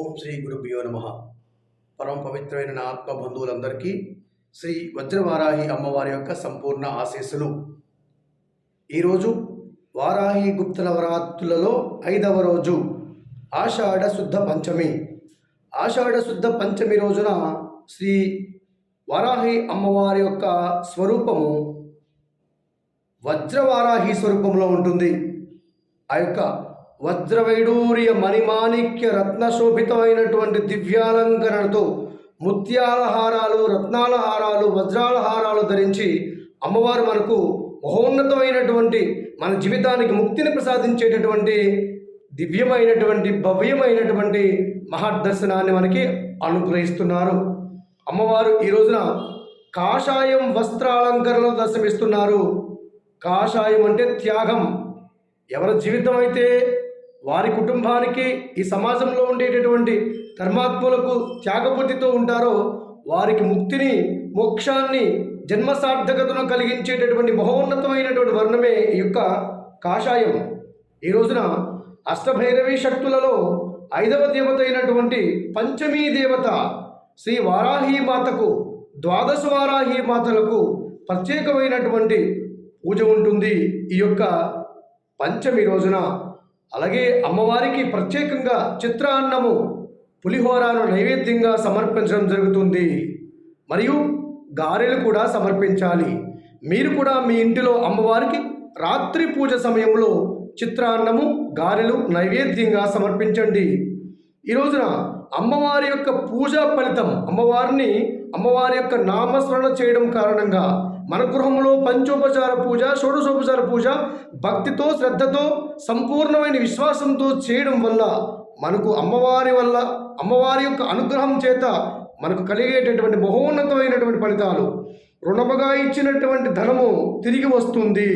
ఓం శ్రీ గురుభ్యో నమ. పరమ పవిత్రమైన నా ఆత్మ బంధువులందరికీ శ్రీ వజ్రవారాహి అమ్మవారి యొక్క సంపూర్ణ ఆశీస్సులు. ఈరోజు వారాహి గుప్త నవరాత్రులలో ఐదవ రోజు ఆషాఢ శుద్ధ పంచమి. ఆషాఢ శుద్ధ పంచమి రోజున శ్రీ వారాహి అమ్మవారి యొక్క స్వరూపము వజ్రవారాహి స్వరూపంలో ఉంటుంది. ఆ యొక్క వజ్రవైడూర్య మణిమాణిక్య రత్నశోభితమైనటువంటి దివ్యాలంకరణతో ముత్యాల హారాలు రత్నాల హారాలు వజ్రాల హారాలు ధరించి అమ్మవారు మనకు మహోన్నతమైనటువంటి మన జీవితానికి ముక్తిని ప్రసాదించేటటువంటి దివ్యమైనటువంటి భవ్యమైనటువంటి మహాదర్శనాన్ని మనకి అనుగ్రహిస్తున్నారు. అమ్మవారు ఈ రోజున కాషాయం వస్త్రాలంకరణలో దర్శనమిస్తున్నారు. కాషాయం అంటే త్యాగం. ఎవరి జీవితం అయితే వారి కుటుంబానికి ఈ సమాజంలో ఉండేటటువంటి ధర్మాత్ములకు త్యాగబుద్ధితో ఉంటారో వారికి ముక్తిని మోక్షాన్ని జన్మ సార్థకతను కలిగించేటటువంటి మహోన్నతమైనటువంటి వర్ణమే ఈ యొక్క కాషాయం. ఈ రోజున అష్టభైరవి శక్తులలో ఐదవ దేవత అయినటువంటి పంచమీ దేవత శ్రీ వారాహి మాతకు ద్వాదశ వారాహి మాతలకు ప్రత్యేకమైనటువంటి పూజ ఉంటుంది ఈ యొక్క పంచమి రోజున. అలాగే అమ్మవారికి ప్రత్యేకంగా చిత్రాన్నము పులిహోరాను నైవేద్యంగా సమర్పించడం జరుగుతుంది. మరియు గారెలు కూడా సమర్పించాలి. మీరు కూడా మీ ఇంటిలో అమ్మవారికి రాత్రి పూజ సమయంలో చిత్రాన్నము గారెలు నైవేద్యంగా సమర్పించండి. ఈ రోజున అమ్మవారి యొక్క పూజా ఫలితం అమ్మవారిని అమ్మవారి యొక్క నామస్మరణ చేయడం కారణంగా మన గృహంలో పంచోపచార పూజ షోడశోపచార పూజ భక్తితో శ్రద్ధతో సంపూర్ణమైన విశ్వాసంతో చేయడం వల్ల మనకు అమ్మవారి వల్ల అమ్మవారి యొక్క అనుగ్రహం చేత మనకు కలిగేటటువంటి మహోన్నతమైనటువంటి ఫలితాలు రుణముగా ఇచ్చినటువంటి ధనము తిరిగి వస్తుంది.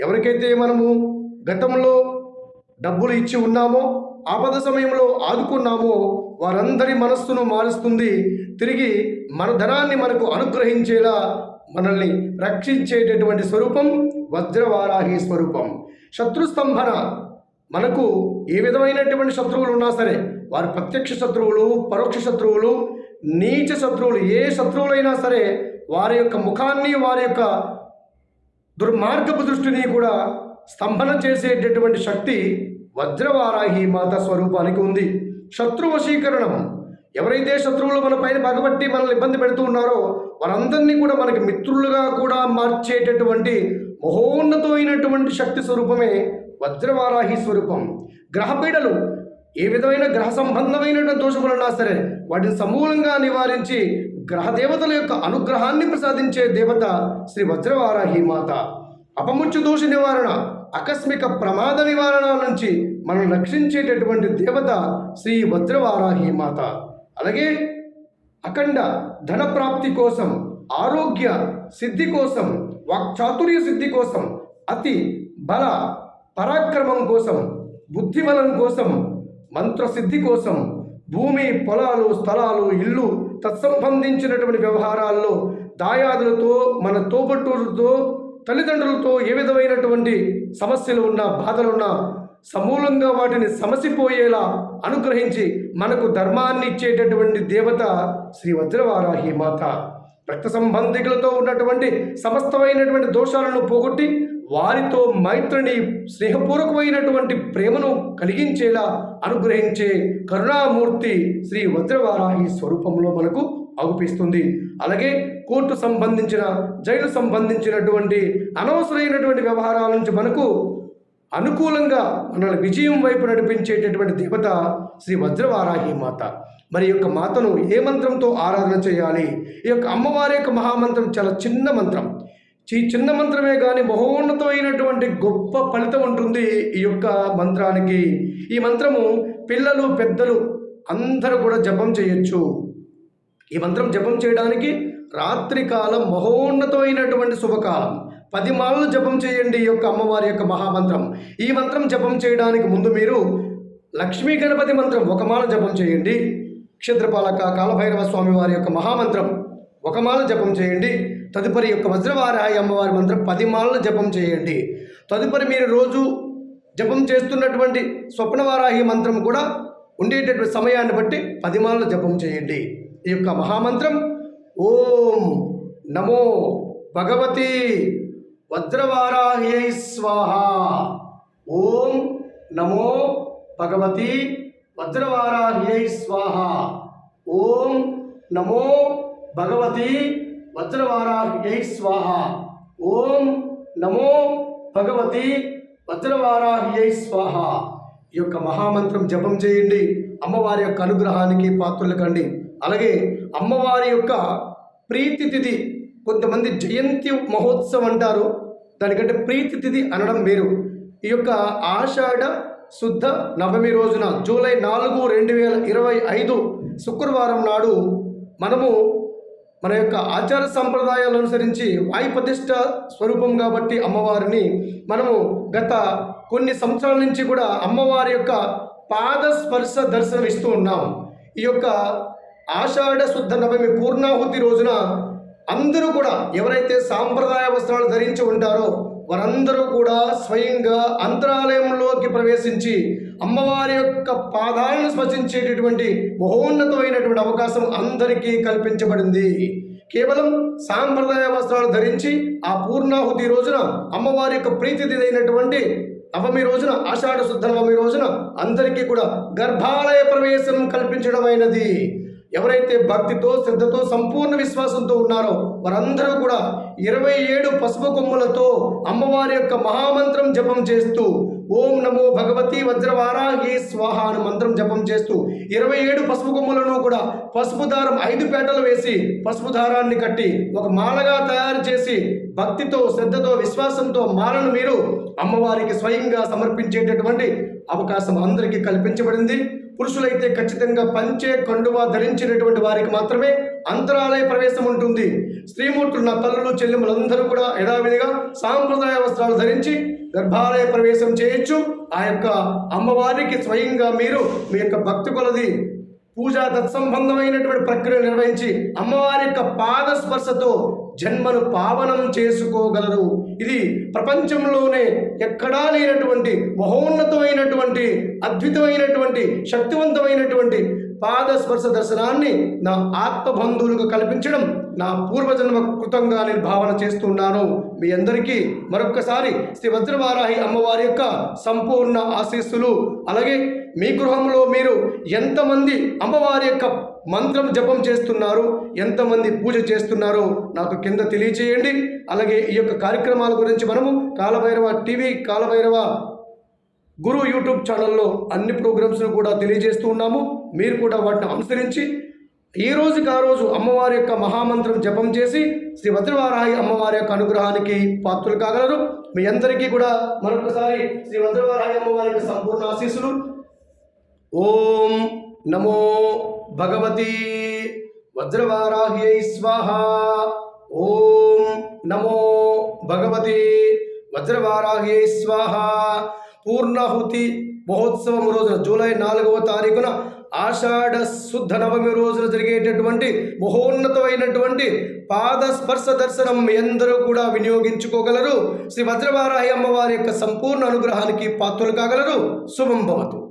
ఎవరికైతే మనము గతంలో డబ్బులు ఇచ్చి ఉన్నామో ఆపద సమయంలో ఆదుకున్నామో వారందరి మనస్సును మారుస్తుంది. తిరిగి మన ధనాన్ని మనకు అనుగ్రహించేలా మనల్ని రక్షించేటటువంటి స్వరూపం వజ్రవారాహి స్వరూపం. శత్రుస్తంభన మనకు ఏ విధమైనటువంటి శత్రువులు ఉన్నా సరే వారు ప్రత్యక్ష శత్రువులు పరోక్ష శత్రువులు నీచ శత్రువులు ఏ శత్రువులైనా సరే వారి యొక్క ముఖాన్ని వారి యొక్క దుర్మార్గపు దృష్టిని కూడా స్తంభన చేసేటటువంటి శక్తి వజ్రవారాహి మాత స్వరూపానికి ఉంది. శత్రు వశీకరణం. ఎవరైతే శత్రువులు మన పైన పగబట్టి మనల్ని ఇబ్బంది పెడుతూ ఉన్నారో వారందరినీ కూడా మనకి మిత్రులుగా కూడా మార్చేటటువంటి మహోన్నతమైనటువంటి శక్తి స్వరూపమే వజ్రవారాహి స్వరూపం. గ్రహపీడలు ఏ విధమైన గ్రహ సంబంధమైనటువంటి దోషములన్నా సరే వాటిని సమూలంగా నివారించి గ్రహ దేవతల యొక్క అనుగ్రహాన్ని ప్రసాదించే దేవత శ్రీ వజ్రవారాహి మాత. అపముచ్చు దోష నివారణ ఆకస్మిక ప్రమాద నివారణ నుంచి మనం రక్షించేటటువంటి దేవత శ్రీ వజ్రవారాహి మాత. అలాగే అఖండ ధన ప్రాప్తి కోసం ఆరోగ్య సిద్ధి కోసం వాక్చాతుర్య సిద్ధి కోసం అతి బల పరాక్రమం కోసం బుద్ధిబలం కోసం మంత్రసిద్ధి కోసం భూమి పొలాలు స్థలాలు ఇల్లు తత్సంబంధించినటువంటి వ్యవహారాల్లో దాయాదులతో మన తోబట్టులతో తల్లిదండ్రులతో ఏ విధమైనటువంటి సమస్యలు ఉన్నా బాధలున్నా సమూలంగా వాటిని సమసిపోయేలా అనుగ్రహించి మనకు ధర్మాన్ని ఇచ్చేటటువంటి దేవత శ్రీ వజ్రవారాహి మాత. రక్త సంబంధికులతో ఉన్నటువంటి సమస్తమైనటువంటి దోషాలను పోగొట్టి వారితో మైత్రిని స్నేహపూర్వకమైనటువంటి ప్రేమను కలిగించేలా అనుగ్రహించే కరుణామూర్తి శ్రీ వజ్రవారాహి స్వరూపంలో మనకు అవుపిస్తుంది అలాగే కోర్టు సంబంధించిన జైలు సంబంధించినటువంటి అనవసరమైనటువంటి వ్యవహారాల నుంచి మనకు అనుకూలంగా మనల్ని విజయం వైపు నడిపించేటటువంటి దేవత శ్రీ వజ్రవారాహి మాత. మరి యొక్క మాతను ఏ మంత్రంతో ఆరాధన చేయాలి? ఈ యొక్క అమ్మవారి యొక్క మహామంత్రం చాలా చిన్న మంత్రం. ఈ చిన్న మంత్రమే కానీ మహోన్నతమైనటువంటి గొప్ప ఫలితం ఉంటుంది ఈ యొక్క మంత్రానికి. ఈ మంత్రము పిల్లలు పెద్దలు అందరూ కూడా జపం చేయొచ్చు. ఈ మంత్రం జపం చేయడానికి రాత్రికాలం మహోన్నతమైనటువంటి శుభకాలం. పది మాలలు జపం చేయండి ఈ యొక్క అమ్మవారి యొక్క మహామంత్రం. ఈ మంత్రం జపం చేయడానికి ముందు మీరు లక్ష్మీ గణపతి మంత్రం ఒక మాల జపం చేయండి. క్షేత్రపాలక కాలభైరవ స్వామి వారి యొక్క మహామంత్రం ఒక మాల జపం చేయండి. తదుపరి యొక్క వజ్రవారాయి అమ్మవారి మంత్రం పది మాలలు జపం చేయండి. తదుపరి మీరు రోజు జపం చేస్తున్నటువంటి స్వప్నవారాహి మంత్రం కూడా ఉండేటటువంటి సమయాన్ని బట్టి పది పదిమాలను జపం చేయండి. ఈ యొక్క మహామంత్రం ఓం నమో భగవతి వజ్రవారాహ్యై స్వాహ. ఓం నమో భగవతి వజ్రవారాహ్యై స్వాహ. ఓం నమో భగవతి వజ్రవారాహ్యై స్వాహ. ఓం నమో భగవతి వజ్రవారాహ్యై స్వాహ. ఈ యొక్క మహామంత్రం జపం చేయండి. అమ్మవారి యొక్క అనుగ్రహానికి పాత్రలు కండి. అలాగే అమ్మవారి యొక్క ప్రీతి తిథి కొంతమంది జయంతి మహోత్సవం అంటారు. దానికంటే ప్రీతి తిథి అనడం వేరు. ఈ యొక్క ఆషాఢ శుద్ధ నవమి రోజున జూలై నాలుగు రెండు వేల ఇరవై ఐదు శుక్రవారం నాడు మనము మన యొక్క ఆచార సంప్రదాయాలు అనుసరించి వాయుప్రతిష్ట స్వరూపం కాబట్టి అమ్మవారిని మనము గత కొన్ని సంవత్సరాల నుంచి కూడా అమ్మవారి యొక్క పాద స్పర్శ దర్శనం ఇస్తూ ఉన్నాం. ఈ యొక్క ఆషాఢ శుద్ధ నవమి పూర్ణాహుతి రోజున అందరూ కూడా ఎవరైతే సాంప్రదాయ వస్త్రాలు ధరించి ఉంటారో వారందరూ కూడా స్వయంగా అంతరాలయంలోకి ప్రవేశించి అమ్మవారి యొక్క పాదాలను స్పర్శించేటటువంటి మహోన్నతమైనటువంటి అవకాశం అందరికీ కల్పించబడింది. కేవలం సాంప్రదాయ వస్త్రాలు ధరించి ఆ పూర్ణాహుతి రోజున అమ్మవారి యొక్క ప్రీతిదైనటువంటి నవమి రోజున ఆషాఢ శుద్ధ నవమి రోజున అందరికీ కూడా గర్భాలయ ప్రవేశం కల్పించడమైనది. ఎవరైతే భక్తితో శ్రద్ధతో సంపూర్ణ విశ్వాసంతో ఉన్నారో వారందరూ కూడా ఇరవై ఏడు పసుపు కొమ్ములతో అమ్మవారి యొక్క మహామంత్రం జపం చేస్తూ ఓం నమో భగవతి వజ్రవారాహి స్వాహ అని మంత్రం జపం చేస్తూ ఇరవై ఏడు పసుపు కొమ్ములను కూడా పసుపు దారం ఐదు పేటలు వేసి పసుపు దారాన్ని కట్టి ఒక మాలగా తయారు చేసి భక్తితో శ్రద్ధతో విశ్వాసంతో మాలను మీరు అమ్మవారికి స్వయంగా సమర్పించేటటువంటి అవకాశం అందరికీ కల్పించబడింది. పురుషులైతే ఖచ్చితంగా పంచే కండువా ధరించినటువంటి వారికి మాత్రమే అంతరాలయ ప్రవేశం ఉంటుంది. స్త్రీమూర్తులు నా తల్లులు చెల్లెములందరూ కూడా యథావిధిగా సాంప్రదాయ వస్త్రాలు ధరించి గర్భాలయ ప్రవేశం చేయొచ్చు. ఆ యొక్క అమ్మవారికి స్వయంగా మీరు మీ యొక్క భక్తి కొలది పూజా తత్సంబంధమైనటువంటి ప్రక్రియ నిర్వహించి అమ్మవారి యొక్క పాద స్పర్శతో జన్మను పావనం చేసుకోగలరు. ఇది ప్రపంచంలోనే ఎక్కడా లేనటువంటి మహోన్నతమైనటువంటి అద్భుతమైనటువంటి శక్తివంతమైనటువంటి పాదస్పర్శ దర్శనాన్ని నా ఆత్మబంధువులకు కల్పించడం నా పూర్వజన్మ కృతంగా నేను భావన చేస్తున్నాను. మీ అందరికీ మరొక్కసారి శ్రీ వజ్రవారాహి అమ్మవారి యొక్క సంపూర్ణ ఆశీస్సులు. అలాగే మీ గృహంలో మీరు ఎంతమంది అమ్మవారి యొక్క మంత్రం జపం చేస్తున్నారు ఎంతమంది పూజ చేస్తున్నారో నాకు కింద తెలియచేయండి అలాగే ఈ యొక్క కార్యక్రమాల గురించి మనము కాలభైరవ టీవీ కాలభైరవ గురు యూట్యూబ్ ఛానల్లో అన్ని ప్రోగ్రామ్స్ను కూడా తెలియజేస్తూ ఉన్నాము. మీరు కూడా వాటిని అనుసరించి ఈ రోజుకి ఆ రోజు అమ్మవారి యొక్క మహామంత్రం జపం చేసి శ్రీ వజ్రవారాయి అమ్మవారి యొక్క అనుగ్రహానికి పాత్రలు కాగలరు. మీ అందరికీ కూడా మరొకసారి శ్రీ వజ్రవారాయి అమ్మవారి యొక్క సంపూర్ణ ఆశీస్సులు. ఓం నమో భగవతి వజ్రవారాహ్యై స్వాహ. ఓం నమో భగవతి వజ్రవారాహ్యై స్వాహ. పూర్ణాహుతి మహోత్సవం రోజున జూలై నాలుగవ తారీఖున ఆషాఢ శుద్ధ నవమి రోజున జరిగేటటువంటి మహోన్నతమైనటువంటి పాద స్పర్శ దర్శనం మీ అందరూ కూడా వినియోగించుకోగలరు. శ్రీ వజ్రవారాహి అమ్మవారి యొక్క సంపూర్ణ అనుగ్రహానికి పాత్రలు కాగలరు. శుభం భవతు.